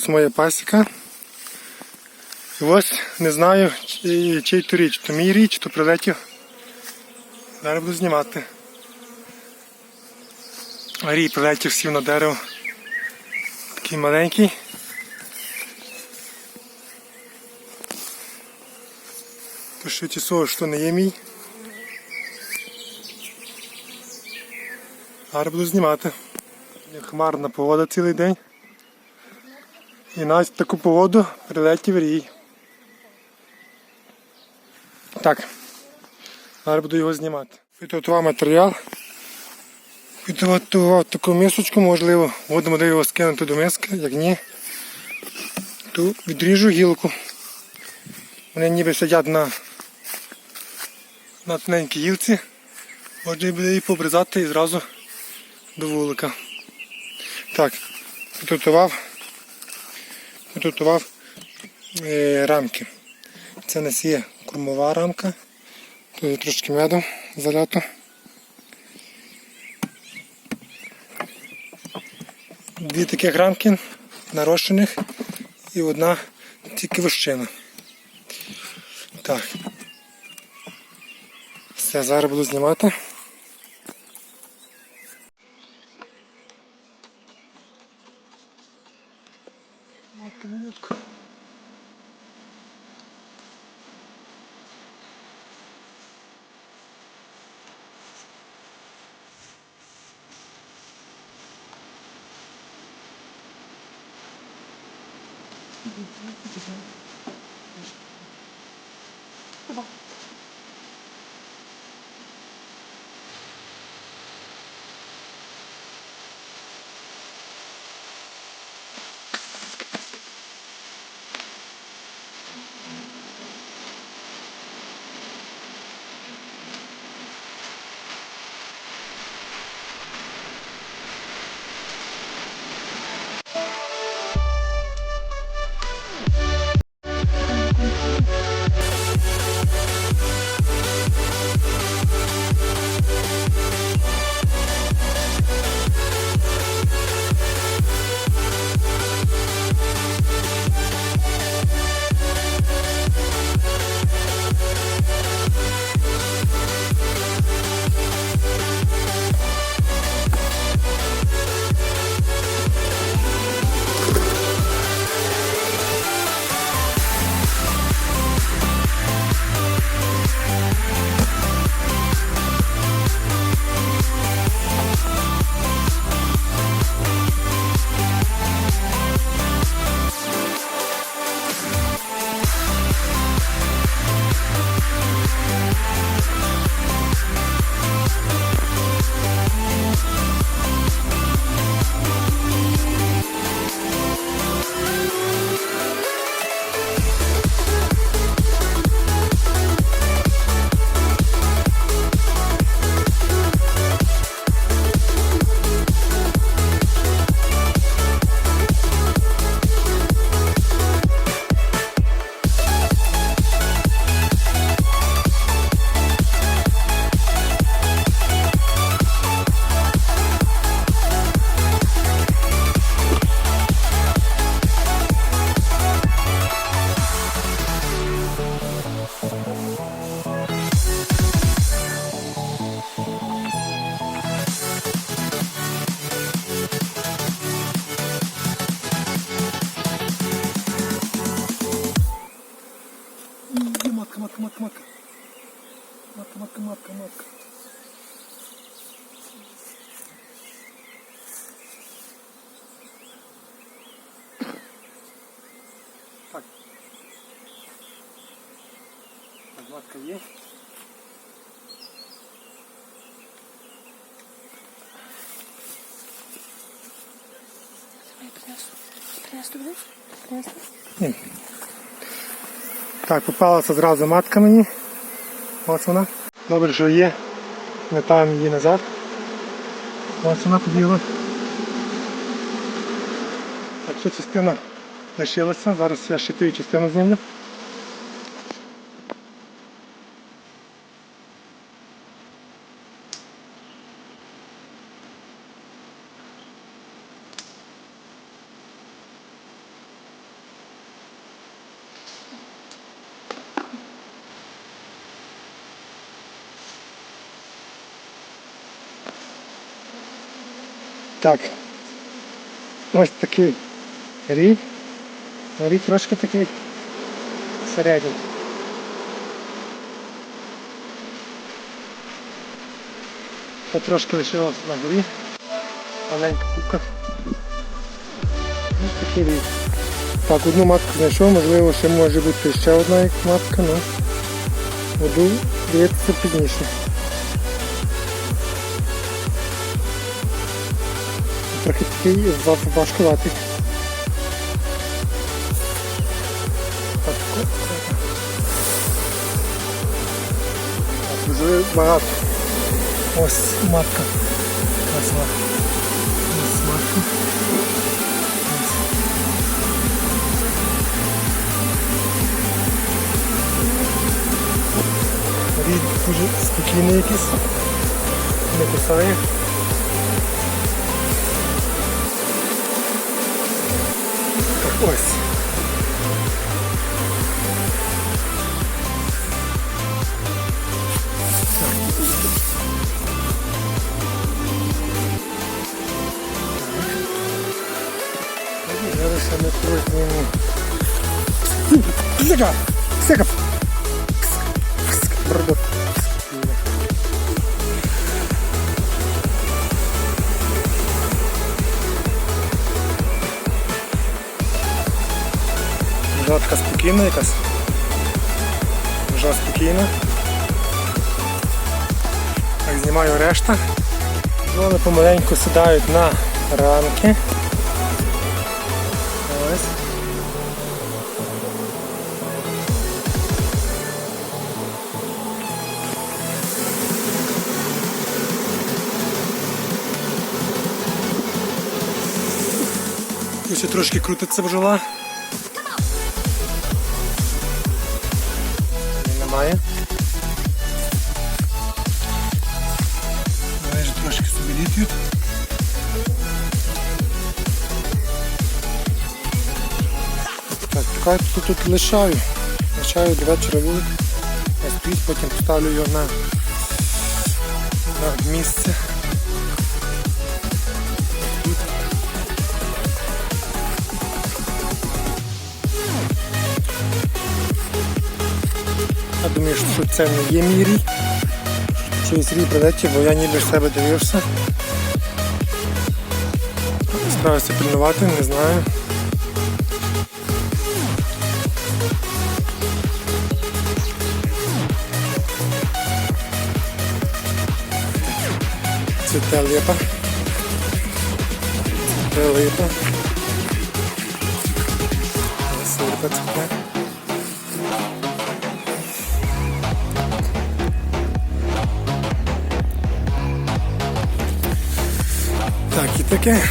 Ось моя пасіка. І ось не знаю, чи- чий то річ. То мій річ, то прилетів. Зараз буду знімати. Рій прилетів сів на дерево. Такий маленький. То що ті слово, що не є мій. Зараз буду знімати. Хмарна погода цілий день. І навіть в таку погоду прилетів рій. Так. Зараз буду його знімати. Підготував матеріал. Підготував таку мисочку, можливо, будемо його скинути до миски, як ні. То відріжу гілку. Вони ніби сидять на, на тоненькій гілці. Можна буде її побризати і зразу до вулика. Так, підготував, підготував е, рамки. Це у нас є кормова рамка. Тут трошки меду залято. Дві таких рамки нарощених і одна тільки вищина. Так. Все, зараз буду знімати. Ні, Матка, матка. Так. Так, матка? Принесу? Так, попалася зразу матка мені. Ось вона. Добре, що є. Метаємо її назад. Ось вона побігла. Так, що частина лишилася. Зараз я ще ту частину знімлю. Так. Ось такий рік. Рік трошки такий середній. Ще трошки лишилось на горі. Маленька кубка. Ось такий рік. Так, одну матку знайшов, можливо, ще може бути ще одна як матка, але буду дивитися пізніше. Трохи такий ва- важкуватий. Дуже багато. Ось матка. Красава. Ось матка. Рід дуже спокійний якийсь. Не кусає. Ось. Зараз я не! Бродот. Вже така спокійна якась. Вже спокійна. Так, знімаю решта. Вони помаленьку сідають на ранки. Ось. Ще трошки крутиться бджола. Так, поки тут, лишаю. Лишаю до вечора вулик. Стоїть, потім поставлю його на, на місце. Я думаю, що це не є мій рій. Чийсь рій прилетів, бо я ніби в себе дивився. Стараюся пильнувати, не знаю. Цвіте липа. Цвіте липа. Ось липа цвіте. Так, і таке.